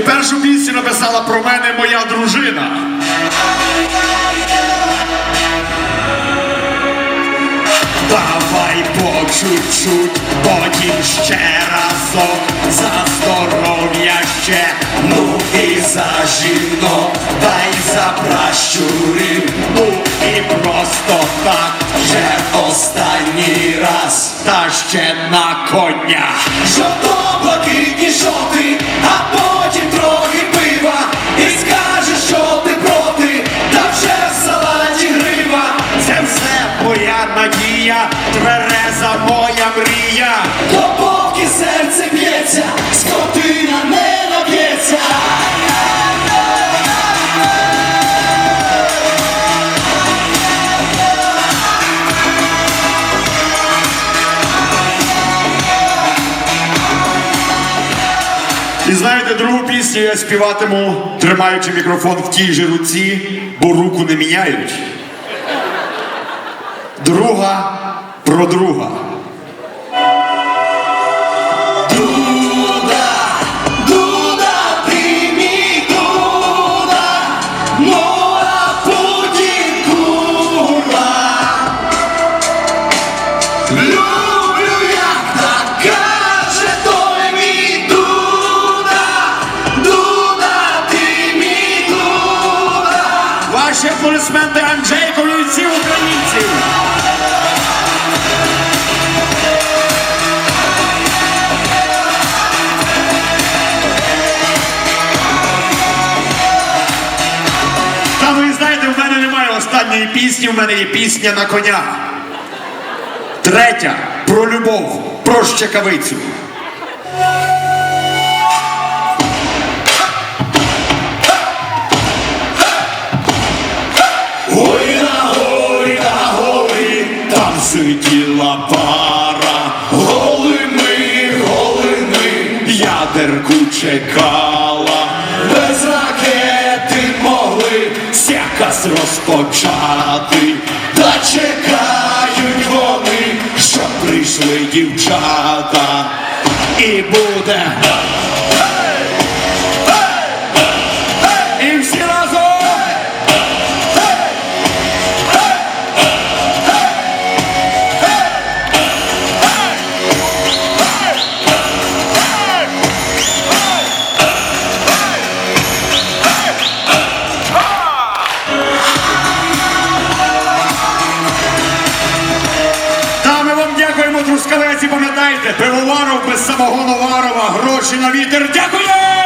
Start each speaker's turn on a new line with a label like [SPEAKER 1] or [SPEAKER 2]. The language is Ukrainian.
[SPEAKER 1] І першу пісню написала про мене моя дружина. Давай по чуть-чуть, потім ще разок за здоров'я ще, ну і за жінок, та й за пращурів, ну і просто так, вже останній раз, та ще на коня. Моя надія, твереза моя мрія.
[SPEAKER 2] Допоки серце б'ється, скотина не наб'ється.
[SPEAKER 1] І знаєте, другу пісню я співатиму, тримаючи мікрофон в тій же руці, бо руку не міняють. Друга про друга.
[SPEAKER 2] Дуда,
[SPEAKER 1] останньої пісні, в мене є пісня на коня. Третя про любов, про щекавицю.
[SPEAKER 2] Ой на горі, на горі, там сиділа пара, голими, голими, ядерку чекала, розпочати, та чекають вони, що прийшли дівчата, і буде.
[SPEAKER 1] Пам'ятайте, пивоваров без самого варова, гроші на вітер. Дякую!